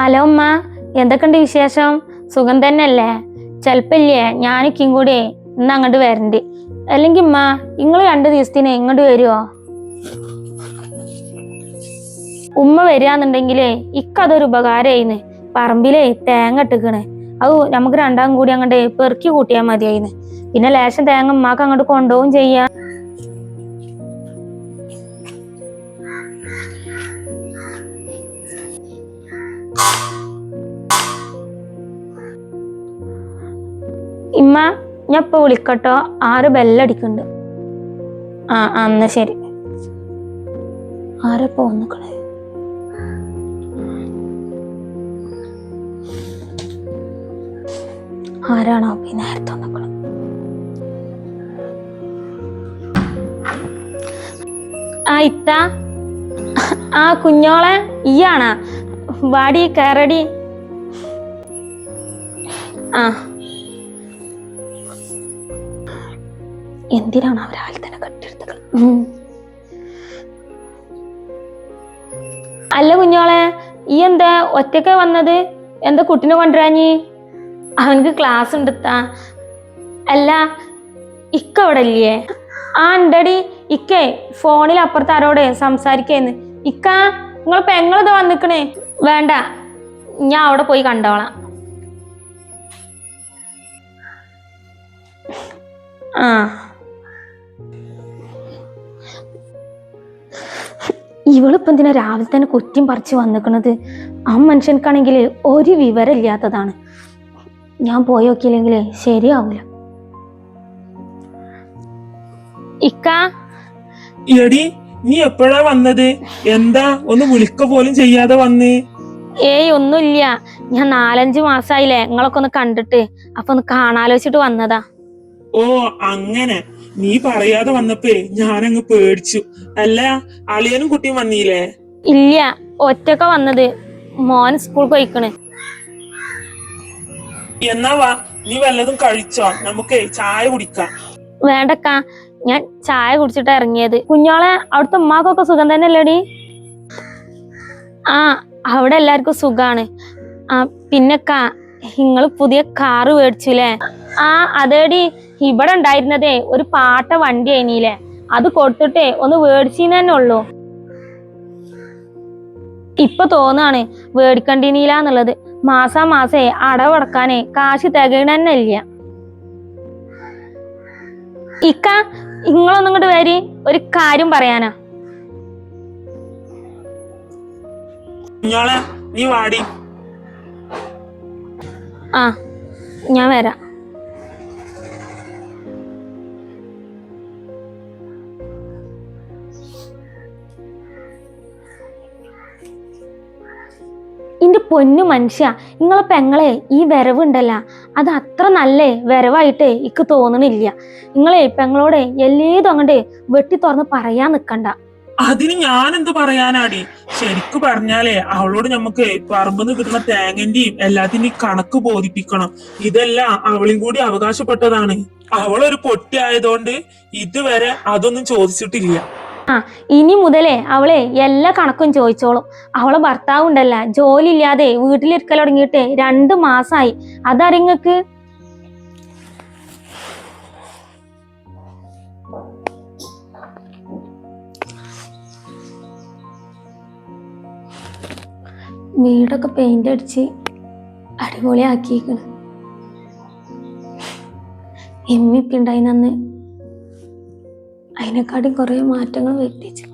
Hello ഉമ്മ എന്തൊക്കെയുണ്ട് വിശേഷം? സുഖം തന്നെയല്ലേ? ചെലപ്പില്ലേ ഞാനൊക്കെയും കൂടി ഇന്ന് അങ്ങോട്ട് വരണ്ട്. അല്ലെങ്കിൽ ഉമ്മ നിങ്ങൾ രണ്ട് ദിവസത്തിന് ഇങ്ങോട്ട് വരുമോ ഉമ്മ വരികയെന്നുണ്ടെങ്കിലേ ഇക്കതൊരു ഉപകാരമായിന്ന് പറമ്പിലേ തേങ്ങ ഇട്ടിക്കണ്. അത് നമുക്ക് രണ്ടാം കൂടി അങ്ങോട്ട് പെറുക്കി കൂട്ടിയാൽ മതിയായിന്ന് പിന്നെ ലേശം തേങ്ങ ഉമ്മാക്ക് അങ്ങോട്ട് കൊണ്ടുപോകും ചെയ്യാം. ഇമ്മ ഞാൻ ഇപ്പൊ വിളിക്കട്ടോ. ആറ് ബെല്ലടിക്കുന്നുണ്ട്. ആ ആ എന്നാ ശരി. ആരെ വന്നിക്കണേ. ആരാണോ ഈ നേരത്തെ ആ ഇത്ത. ആ കുഞ്ഞോളെ ഈയാണാ വാടി കയറടി ആ. എന്തിനാണ് അവരാൽ തന്നെ കെട്ടിയെടുത്തത്? അല്ല കുഞ്ഞോളെ ഈ എന്താ ഒറ്റക്ക വന്നത്? എന്താ കുട്ടിനെ കൊണ്ടുവരാഞ്ഞി? അവനക്ക് ക്ലാസ് ഉണ്ടെത്താ. അല്ല ഇക്ക അവിടെ ആ ഉണ്ടടി ഇക്കേ ഫോണിൽ അപ്പുറത്ത് ആരോടെ സംസാരിക്കേന്ന്. ഇക്ക നിങ്ങൾ പെങ്ങളിത് വന്നിക്കണേ. വേണ്ട. ഞാൻ അവിടെ പോയി കണ്ടോളാം. ആ. ഇവളിപ്പം എന്തിനാ രാവിലെ തന്നെ കുറ്റം പറിച്ച് വന്നിക്കണത്? ആ മനുഷ്യനക്കാണെങ്കിൽ ഒരു വിവരമില്ലാത്തതാണ്. ഞാൻ പോയി നോക്കിയില്ലെങ്കിൽ ശരിയാവൂല. ഇക്കാ. എടി നീ എപ്പോഴാ വന്നത്? എന്താ? ഒന്ന് വിളിക്ക പോലും ചെയ്യാതെ വന്ന്. ഏയ് ഒന്നുമില്ല. ഞാൻ നാലഞ്ച് മാസായില്ലേ നിങ്ങളൊക്കെ ഒന്ന് കണ്ടിട്ട്. അപ്പൊ ഒന്ന് കാണാലോചിച്ചിട്ട് വന്നതാ. ഓ അങ്ങനെ. നീ പറയാതെ വന്നപ്പേ ഞാനങ്ങ് പേടിച്ചു. അല്ല അളിയനും കുട്ടിയും വന്നില്ലേ? ഇല്ല ഒറ്റക്ക വന്നത്. മോൻ സ്കൂൾ പോയിക്കണ്. എന്നാ വാ നീ വല്ലതും കഴിച്ചോ. നമുക്ക് ചായ കുടിക്കാം. വേണ്ടക്ക. ഞാൻ ചായ കുടിച്ചിട്ട് ഇറങ്ങിയത്. കുഞ്ഞോളെ അവിടുത്തെ ഉമ്മാക്കൊക്കെ സുഖം തന്നെയല്ലേടി? ആ അവിടെ എല്ലാവർക്കും സുഖാണ്. ആ പിന്നെക്ക നിങ്ങൾ പുതിയ കാറ് മേടിച്ചില്ലേ? ആ അതേടി. ഇവിടെ ഉണ്ടായിരുന്നതേ ഒരു പാട്ട വണ്ടി ആയിനീലേ. അത് കൊടുത്തിട്ടേ ഒന്ന് മേടിച്ചീന്ന് തന്നെ ഉള്ളൂ. ഇപ്പൊ തോന്നാണ് മേടിക്കണ്ടിനീലാന്നുള്ളത്. മാസാ മാസേ അടവടക്കാനേ കാശ് തികയണ ഇല്ല. ഇക്ക നിങ്ങളൊന്നും ഇങ്ങോട്ട് വരി. ഒരു കാര്യം പറയാനാ. നീ വാടി. ആ ഞാൻ വരാം. ഇന്റെ പൊന്നു മനുഷ്യ നിങ്ങളെ പെങ്ങളെ ഈ വരവുണ്ടല്ല. അത് അത്ര നല്ലേ വരവായിട്ടേ ഇക്ക് തോന്നണില്ല. നിങ്ങളെ പെങ്ങളോടെ എല്ലേതും അങ്ങോട്ട് വെട്ടി തുറന്ന് പറയാൻ നിക്കണ്ട. അതിന് ഞാൻ എന്ത് പറയാനാടി? ശരിക്കു പറഞ്ഞാലേ അവളോട് നമുക്ക് പറമ്പെന്ന് കിട്ടുന്ന തേങ്ങന്റെയും എല്ലാത്തിന്റെയും കണക്ക് ബോധിപ്പിക്കണം. ഇതെല്ലാം അവളും കൂടി അവകാശപ്പെട്ടതാണ്. അവളൊരു പൊട്ടി ആയതുകൊണ്ട് ഇതുവരെ അതൊന്നും ചോദിച്ചിട്ടില്ല. ആ ഇനി മുതലേ അവളെ എല്ലാ കണക്കും ചോദിച്ചോളും. അവളെ ഭർത്താവ് ഉണ്ടല്ല ജോലി ഇല്ലാതെ വീട്ടിലിരിക്കൽ തുടങ്ങിയിട്ട് രണ്ട് മാസായി. അതറിങ്ങക്ക് വീടൊക്കെ പെയിന്റ് അടിച്ച് അടിപൊളിയാക്കിയേക്കണ്. എമ്മിപ്പിണ്ടായി ഉണ്ടായിനന്ന് അതിനെക്കാട്ടും കുറേ മാറ്റങ്ങൾ വരുത്തിച്ചു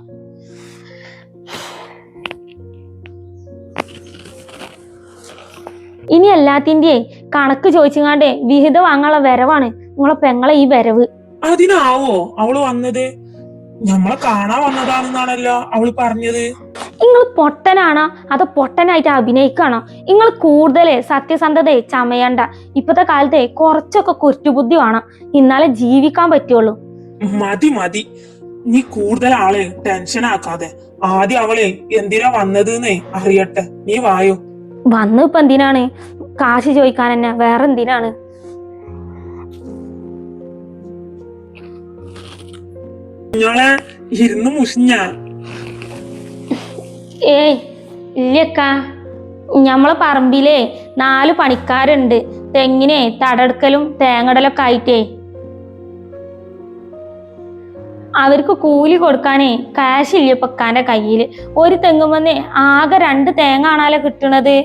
ഇനി എല്ലാത്തിന്റെ കണക്ക് ചോദിച്ചുങ്ങാണ്ട് വിഹിതം വാങ്ങാനുള്ള വരവാണ് നിങ്ങളെ പെങ്ങളെ ഈ വരവ്. അതിനാവോ അവൾ വന്നത്? ഞമ്മളെ കാണാൻ വന്നതാണെന്നാണല്ലോ അവൾ പറഞ്ഞത്. നിങ്ങൾ പൊട്ടനാണോ? അത് പൊട്ടനായിട്ട് അഭിനയിക്കാണോ? നിങ്ങൾ കൂടുതൽ സത്യസന്ധതയെ ചമയണ്ട. ഇപ്പത്തെ കാലത്തെ കുറച്ചൊക്കെ കുരുട്ടുബുദ്ധി വേണം. ഇന്നാലേ ജീവിക്കാൻ പറ്റുള്ളൂ. മതി മതി. നീ കൂടുതൽ ആളെ ടെൻഷൻ ആക്കാതെ. ആദ്യം അവളെ എന്തിനാ വന്നത് അറിയട്ടെ. നീ വായോ? വന്നു ഇപ്പൊ എന്തിനാണ്? കാശ് ചോദിക്കാൻ തന്നെ വേറെ എന്തിനാണ്? കുഞ്ഞോളെ ഇരുന്ന് മുഷിഞ്ഞ. ഏയ് ഇല്ലക്ക ഞമ്മളെ പറമ്പിലേ നാല് പണിക്കാരുണ്ട്. തെങ്ങിനെ തടടുക്കലും തേങ്ങടലൊക്കെ ആയിട്ടേ. അവർക്ക് കൂലി കൊടുക്കാനേ കാശ് ഇല്ല പൊക്കാന്റെ കയ്യിൽ ഒരു തെങ്ങുമെന്ന് ആകെ രണ്ട് തേങ്ങ ആണാലോ കിട്ടണത്.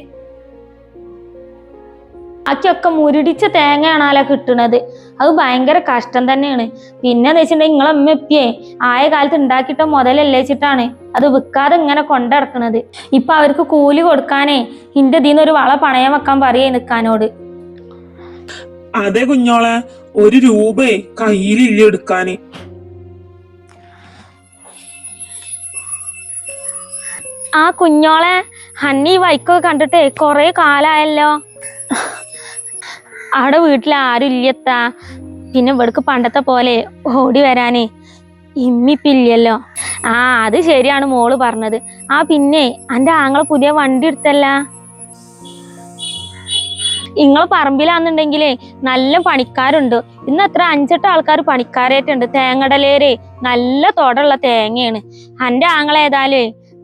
അക്കൊക്കെ മുരടിച്ച തേങ്ങ ആണാലോ കിട്ടണത്. അത് ഭയങ്കര കഷ്ടം തന്നെയാണ്. പിന്നെ എന്ന് വെച്ചിട്ടുണ്ടെങ്കിൽ നിങ്ങളെ അമ്മ എപ്പിയേ ആയ കാലത്ത് ഉണ്ടാക്കിയിട്ട മുതലല്ലേ വെച്ചിട്ടാണ്. അത് വിൽക്കാതെ ഇങ്ങനെ കൊണ്ടിടക്കണത് ഇപ്പൊ അവർക്ക് കൂലി കൊടുക്കാനേ ഇന്റെ ഇതിന്ന് ഒരു വള പണയം വെക്കാൻ പറയേ നിൽക്കാനോട് അതെ കുഞ്ഞോളെ ഒരു രൂപേ കയ്യിലില്ല എടുക്കാന്. ആ കുഞ്ഞോളെ ഹന്നി വൈക്കോ കണ്ടിട്ട് കൊറേ കാലായല്ലോ. അവിടെ വീട്ടിൽ ആരും ഇല്ലത്താ പിന്നെ ഇവിടക്ക് പണ്ടത്തെ പോലെ ഓടി വരാനേ ഇമ്മിപ്പില്ലല്ലോ ആ അത് ശരിയാണ് മോൾ പറഞ്ഞത്. ആ പിന്നെ എന്റെ ആങ്ങളെ പുതിയ വണ്ടി എടുത്തല്ല? നിങ്ങൾ പറമ്പിലാന്നുണ്ടെങ്കിലേ നല്ല പണിക്കാരുണ്ട്. ഇന്ന് അത്ര അഞ്ചെട്ട് ആൾക്കാർ പണിക്കാരായിട്ടുണ്ട്. തേങ്ങടലേരെ നല്ല തോടുള്ള തേങ്ങയാണ്. എന്റെ ആങ്ങളെ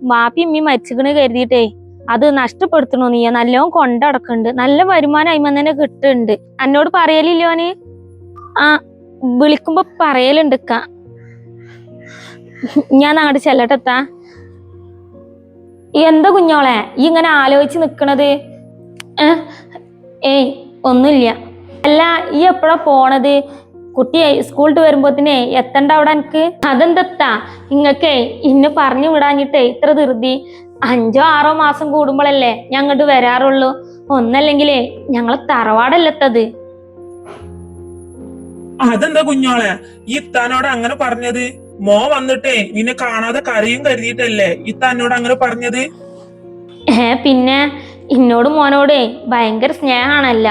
വാപ്പി ഇമ്മി മരിച്ചിക്കണ് കരുതിയിട്ടേ. അത് നഷ്ടപ്പെടുത്തണു നീ. നല്ലോ കൊണ്ടടക്കുന്നുണ്ട് നല്ല വരുമാനം അയിമ തന്നെ കിട്ടുന്നുണ്ട് എന്നോട് പറയലില്ലോന് ആ വിളിക്കുമ്പോ പറയലുണ്ട് ഞാൻ അങ്ങോട്ട് ചെല്ലട്ടെത്താ എന്താ കുഞ്ഞോളെ? ഈ ഇങ്ങനെ ആലോചിച്ച് നിക്കണത്? ഏയ് ഒന്നുമില്ല. അല്ല ഈ എപ്പോഴാ പോണത്? കുട്ടി സ്കൂളിട്ട് വരുമ്പോത്തിനെ എത്തണ്ട അവിടെ എനിക്ക്? അതെന്തെത്താ? ഇങ്ങക്കേ ഇന്നെ പറഞ്ഞു വിടാഞ്ഞിട്ടേ ഇത്ര ധൃതി. അഞ്ചോ ആറോ മാസം കൂടുമ്പോഴല്ലേ ഞാൻ അങ്ങോട്ട് വരാറുള്ളൂ. ഒന്നല്ലെങ്കിലേ ഞങ്ങളെ തറവാടല്ലെത്തത്. അതെന്താ കുഞ്ഞോളെ? ഈ ഇത്താനോട് അങ്ങനെ പറഞ്ഞത്? മോ വന്നിട്ടേ നിന്നെ കാണാതെ കരയും കരുതിയിട്ടല്ലേ തന്നോട് അങ്ങനെ പറഞ്ഞത്? ഏ പിന്നെ ഇന്നോട് മോനോടേ ഭയങ്കര സ്നേഹാണല്ല.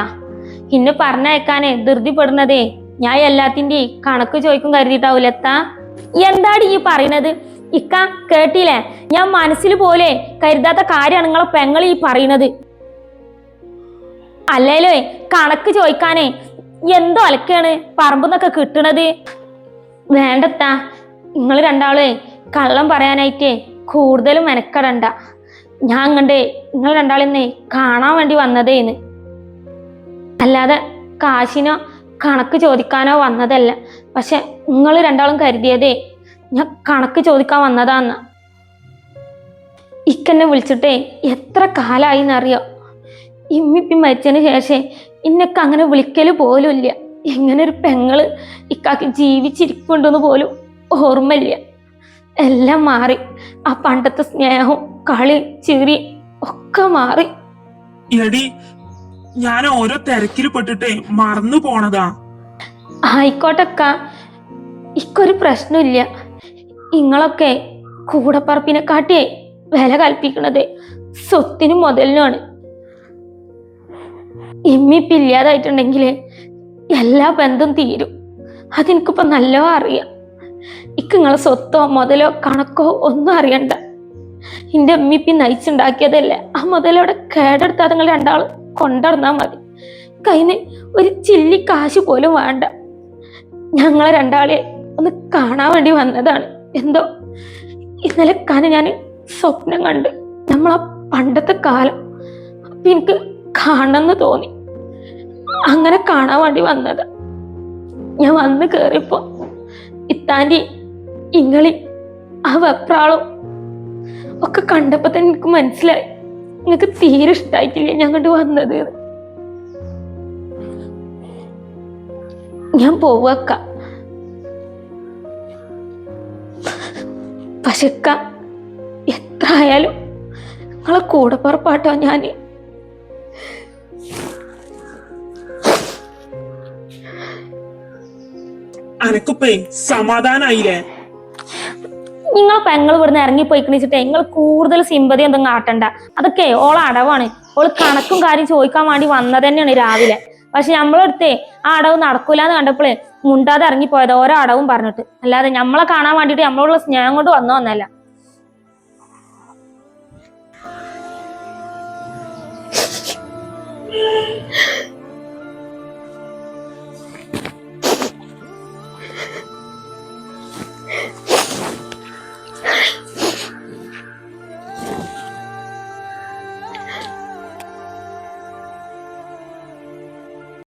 ഇന്നെ പറഞ്ഞയക്കാനേ ധൃതിപ്പെടുന്നതേ ഞാൻ എല്ലാത്തിന്റെ കണക്ക് ചോദിക്കും കരുതിയിട്ടാവൂലെത്താ എന്താടി ഈ പറയണത്? ഇക്ക കേട്ടില്ലേ? ഞാൻ മനസ്സിൽ പോലെ കരുതാത്ത കാര്യമാണ് നിങ്ങളെ പെങ്ങൾ ഈ പറയണത്. അല്ലേലോ കണക്ക് ചോദിക്കാനേ എന്തോ അലക്കാണ് പറമ്പെന്നൊക്കെ കിട്ടണത്? വേണ്ടത്താ നിങ്ങൾ രണ്ടാളേ കള്ളം പറയാനായിട്ടേ കൂടുതലും മെനക്കടണ്ട. ഞാൻ കണ്ടേ നിങ്ങൾ രണ്ടാളിന്നേ കാണാൻ വേണ്ടി വന്നതേന്ന്. അല്ലാതെ കാശിനോ കണക്ക് ചോദിക്കാനോ വന്നതല്ല. പക്ഷെ നിങ്ങൾ രണ്ടാളും കരുതിയതേ ഞാൻ കണക്ക് ചോദിക്കാൻ വന്നതാന്ന്. ഇക്കെന്നെ വിളിച്ചിട്ടേ എത്ര കാലമായി എന്നറിയോ ഇമ്മിപ്പി മരിച്ചതിന് ശേഷം ഇന്നൊക്കെ അങ്ങനെ വിളിക്കൽ പോലും ഇല്ല എങ്ങനെ ഒരു പെങ്ങൾ ഇക്കാക്ക് ജീവിച്ചിരിക്കുന്നുണ്ടെന്ന് പോലും ഓർമ്മയില്ല. എല്ലാം മാറി. ആ പണ്ടത്തെ സ്നേഹവും കളി ചിരി ഒക്കെ മാറി. ഞാൻ ഓരോ തിരക്കിൽ പെട്ടിട്ടേ മറന്നു പോണതാ. ആയിക്കോട്ടക്ക. ഇക്കൊരു പ്രശ്നമില്ല. നിങ്ങളൊക്കെ കൂടപ്പറപ്പിനെ കാട്ടിയേ വില കൽപ്പിക്കണത് സ്വത്തിനും മുതലിനുമാണ്. ഇമ്മിപ്പ ഇല്ലാതായിട്ടുണ്ടെങ്കിൽ എല്ലാ ബന്ധം തീരും. അതെനിക്കിപ്പോ നല്ലോ അറിയാം. ഇക്ക് നിങ്ങളെ സ്വത്തോ മുതലോ കണക്കോ ഒന്നും അറിയണ്ട. എന്റെ അമ്മിപ്പി നയിച്ചുണ്ടാക്കിയതല്ലേ ആ മുതലോടെ കേടെടുത്താ രണ്ടാളും? കൊണ്ടുവന്നാ മതി. കയ്യിന് ഒരു ചില്ലി കാശ് പോലും വേണ്ട. ഞങ്ങളെ രണ്ടാളെ ഒന്ന് കാണാൻ വേണ്ടി വന്നതാണ്. എന്തോ? ഇന്നലെ കാന ഞാൻ സ്വപ്നം കണ്ട്. നമ്മളാ പണ്ടത്തെ കാലം അപ്പൊ എനിക്ക് കാണണമെന്ന് തോന്നി. അങ്ങനെ കാണാൻ വേണ്ടി വന്നത്. ഞാൻ വന്ന് കേറിയപ്പോ ഇത്താന്റെ ഇങ്ങളി ആ വെപ്രാളും ഒക്കെ കണ്ടപ്പോ തന്നെ എനിക്ക് മനസ്സിലായി. നിങ്ങൾക്ക് തീരെ ഇഷ്ടായിട്ടില്ല ഞാൻ അങ്ങോട്ട് വന്നത്? ഞാൻ പോവക്ക. പശുക്ക എത്ര ആയാലും നിങ്ങളെ കൂടെ പുറപ്പാട്ടോ ഞാൻ അനക്കിപ്പേ സമാധാനായില്ലേ? നിങ്ങൾ പെങ്ങൾ ഇവിടുന്ന് പോയിക്കണിച്ചിട്ട് നിങ്ങൾ കൂടുതൽ സിമ്പതി എന്തെങ്കിലും കാട്ടണ്ട. അതൊക്കെ ഓൾ അടവാണ്. ഓൾ കണക്കും കാര്യം ചോദിക്കാൻ വേണ്ടി വന്നത് തന്നെയാണ് രാവിലെ. പക്ഷെ നമ്മളെടുത്തേ ആ അടവ് നടക്കൂലെന്ന് കണ്ടപ്പോൾ മുണ്ടാതെ ഇറങ്ങിപ്പോയത് ഓരോ അടവും പറഞ്ഞിട്ട്. അല്ലാതെ നമ്മളെ കാണാൻ വേണ്ടിയിട്ട് നമ്മളോടുള്ള സ്നേഹം കൊണ്ട് വന്നു വന്നല്ല